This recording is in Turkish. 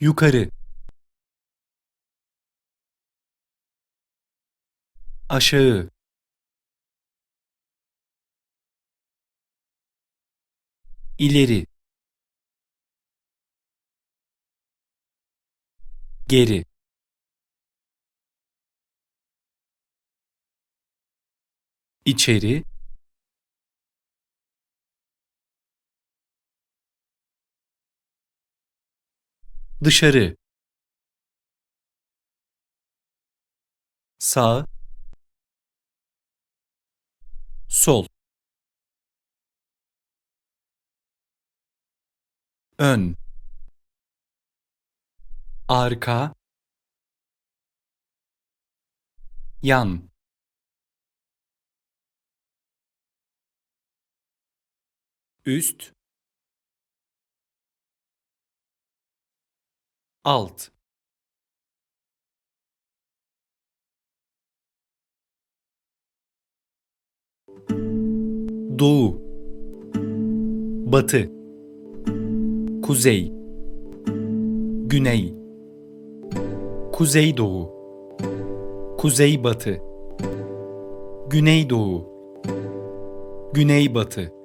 yukarı. Aşağı. İleri. Geri. İçeri dışarı. Sağ. Sol. Ön. Arka. Yan. Üst alt. Doğu. Batı. Kuzey. Güney. Kuzeydoğu. Kuzeybatı. Güneydoğu. Güneybatı